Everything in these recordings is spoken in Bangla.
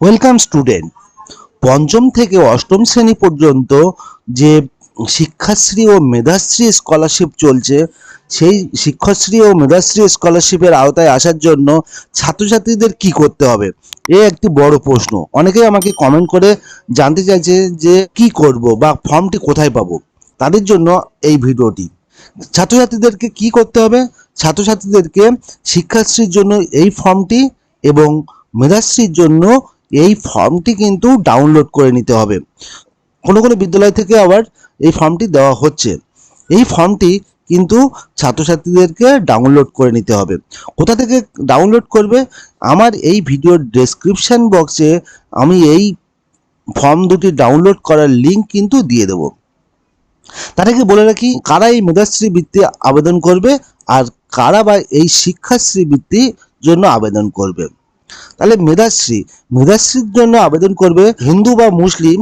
ওয়েলকাম স্টুডেন্ট পঞ্চম থেকে অষ্টম শ্রেণি পর্যন্ত যে শিক্ষাশ্রী ও মেধাশ্রী স্কলারশিপ চলছে, সেই শিক্ষাশ্রী ও মেধাশ্রী স্কলারশিপের আওতায় আসার জন্য ছাত্রছাত্রীদের কি করতে হবে? এ একটি বড় প্রশ্ন। অনেকেই আমাকে কমেন্ট করে জানতে চাইছে যে কি করব বা ফর্মটি কোথায় পাবো? তাদের জন্য এই ভিডিওটি। ছাত্রছাত্রীদেরকে কি করতে হবে? ছাত্রছাত্রীদেরকে শিক্ষাশ্রীর জন্য এই ফর্মটি এবং মেধাশ্রীর জন্য এই ফর্মটি কিন্তু ডাউনলোড করে নিতে হবে। কোনো কোনো বিদ্যালয় থেকে আবার এই ফর্মটি দেওয়া হচ্ছে। এই ফর্মটি কিন্তু ছাত্রছাত্রীদেরকে ডাউনলোড করে নিতে হবে। কোথা থেকে ডাউনলোড করবে? আমার এই ভিডিওর ডেসক্রিপশন বক্সে আমি এই ফর্ম দুটি ডাউনলোড করার লিঙ্ক কিন্তু দিয়ে দেবো। তার আগে বলে রাখি, কারা এই মেধাশ্রী বৃত্তি আবেদন করবে আর কারা বা এই শিক্ষাশ্রী বৃত্তির জন্য আবেদন করবে? তাহলে মেধাশ্রী, মেধাশ্রীর জন্য আবেদন করবে হিন্দু বা মুসলিম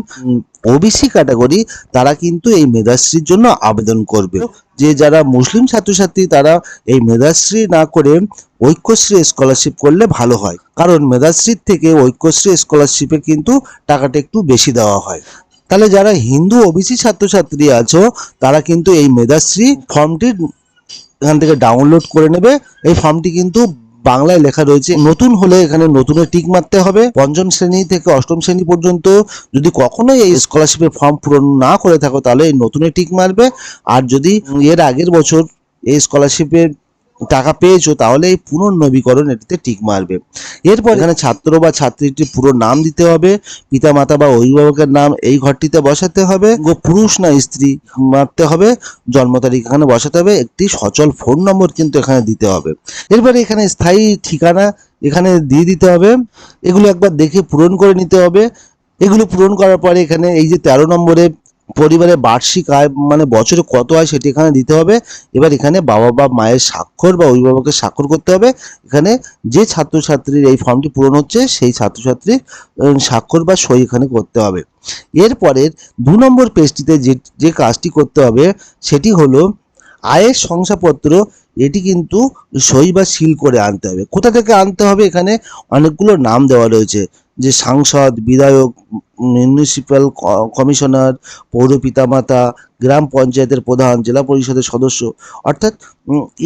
ওবিসি ক্যাটাগরি তারা কিন্তু এই মেধাশ্রীর জন্য আবেদন করবে। যে যারা মুসলিম ছাত্রছাত্রী, তারা এই মেধাশ্রী না করে ঐক্যশ্রী স্কলারশিপ করলে ভালো হয়। কারণ মেধাশ্রীর থেকে ঐক্যশ্রী স্কলারশিপে কিন্তু টাকাটা একটু বেশি দেওয়া হয়। তাহলে যারা হিন্দু ওবিসি ছাত্রছাত্রী আছো, তারা কিন্তু এই মেধাশ্রী ফর্মটি এখান থেকে ডাউনলোড করে নেবে। এই ফর্মটি কিন্তু বাংলায় লেখা রয়েছে, নতুন হলে এখানে নতুনে টিক মারতে হবে। পঞ্চম শ্রেণি থেকে অষ্টম শ্রেণি পর্যন্ত যদি কখনোই এই স্কলারশিপের ফর্ম পূরণ না করে থাকো, তাহলে এই নতুনে টিক মারবে। আর যদি এর আগের বছর এই স্কলারশিপের টাকা পেয়েছ, তাহলে এই পুনর্নবীকরণ এটিতে টিক মারবে। এরপর এখানে ছাত্র বা ছাত্রীটির পুরো নাম দিতে হবে, পিতামাতা বা অভিভাবকের নাম এই ঘরটিতে বসাতে হবে, গো পুরুষ না স্ত্রী মারতে হবে, জন্ম তারিখ এখানে বসাতে হবে, একটি সচল ফোন নম্বর কিন্তু এখানে দিতে হবে। এরপরে এখানে স্থায়ী ঠিকানা এখানে দিয়ে দিতে হবে, এগুলো একবার দেখে পূরণ করে নিতে হবে, এগুলো পূরণ করার পরে এখানে এই যে তেরো নম্বরে পরিবারের বার্ষিক আয় মানে বছরে কত আয় সেটি এখানে দিতে হবে। এবার এখানে বাবা বা মায়ের স্বাক্ষর বা অভিভাবকের স্বাক্ষর করতে হবে। এখানে যে ছাত্রছাত্রীর এই ফর্মটি পূরণ হচ্ছে, সেই ছাত্রছাত্রীর স্বাক্ষর বা সই এখানে করতে হবে। এরপরের দু নম্বর পেজটিতে যে যে কাজটি করতে হবে, সেটি হলো আয়ের শংসাপত্র এটি কিন্তু সই বা সিল করে আনতে হবে। কোথা থেকে আনতে হবে? এখানে অনেকগুলো নাম দেওয়া রয়েছে। যে সাংসদ, বিধায়ক মিউনিসিপ্যাল কমিশনার পৌর পিতামাতা, গ্রাম পঞ্চায়েতের প্রধান, জেলা পরিষদের সদস্য। অর্থাৎ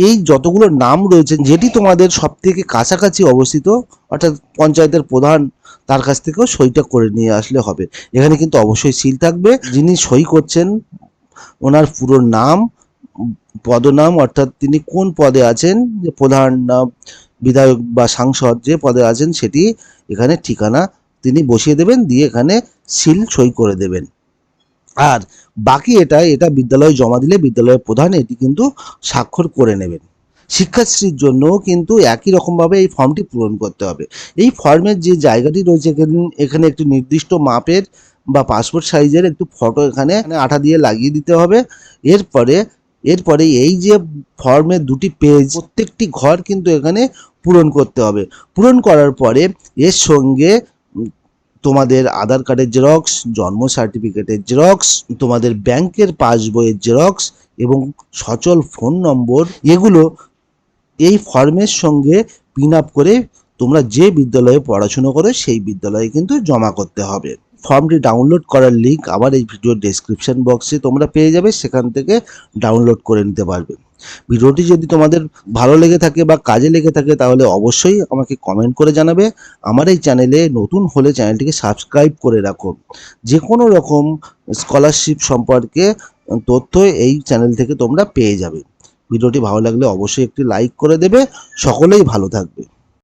এই যতগুলো নাম রয়েছে, যেটি তোমাদের সব থেকে কাছাকাছি অবস্থিত, অর্থাৎ পঞ্চায়েতের প্রধান তার কাছ থেকেও সইটা করে নিয়ে আসলে হবে। এখানে কিন্তু অবশ্যই সিল থাকবে। যিনি সই করছেন, ওনার পুরো নাম পদনাম, অর্থাৎ তিনি কোন পদে আছেন? যে প্রধান না বিধায়ক বা সাংসদ যে পদে আছেন সেটি এখানে ঠিকানা তিনি বসিয়ে দেবেন, দিয়ে এখানে সিল সই করে দেবেন। আর বাকি এটা এটা বিদ্যালয়ে জমা দিলে বিদ্যালয়ের প্রধান এটি কিন্তু স্বাক্ষর করে নেবেন। শিক্ষাশ্রীর জন্য কিন্তু একই রকমভাবে এই ফর্মটি পূরণ করতে হবে। এই ফর্মের যে জায়গাটি রয়েছে, এখানে একটি নির্দিষ্ট মাপের বা পাসপোর্ট সাইজের একটু ফটো এখানে আঠা দিয়ে লাগিয়ে দিতে হবে। এরপরে এরপরে এই যে ফর্মের দুটি পেজ প্রত্যেকটি ঘর কিন্তু এখানে পূরণ করতে হবে। পূরণ করার পরে এর সঙ্গে তোমাদের আধার কার্ডের জেরক্স জন্ম সার্টিফিকেটের জেরক্স তোমাদের ব্যাংকের পাসবইয়ের জেরক্স এবং সচল ফোন নম্বর এগুলো এই ফর্মের সঙ্গে পিন আপ করে তোমরা যে বিদ্যালয়ে পড়াশুনো করো সেই বিদ্যালয়ে কিন্তু জমা করতে হবে। ফর্মটি ডাউনলোড করার লিঙ্ক আবার এই ভিডিওর ডেসক্রিপশন বক্সে তোমরা পেয়ে যাবে, সেখান থেকে ডাউনলোড করে নিতে পারবে। ভিডিওটি যদি তোমাদের ভালো লেগে থাকে বা কাজে লেগে থাকে, তাহলে অবশ্যই আমাকে কমেন্ট করে জানাবে। আমার এই চ্যানেলে নতুন হলে চ্যানেলটিকে সাবস্ক্রাইব করে রাখো। যে কোনো রকম স্কলারশিপ সম্পর্কে তথ্য এই চ্যানেল থেকে তোমরা পেয়ে যাবে। ভিডিওটি ভালো লাগলে অবশ্যই একটি লাইক করে দেবে। সকলেই ভালো থাকবে।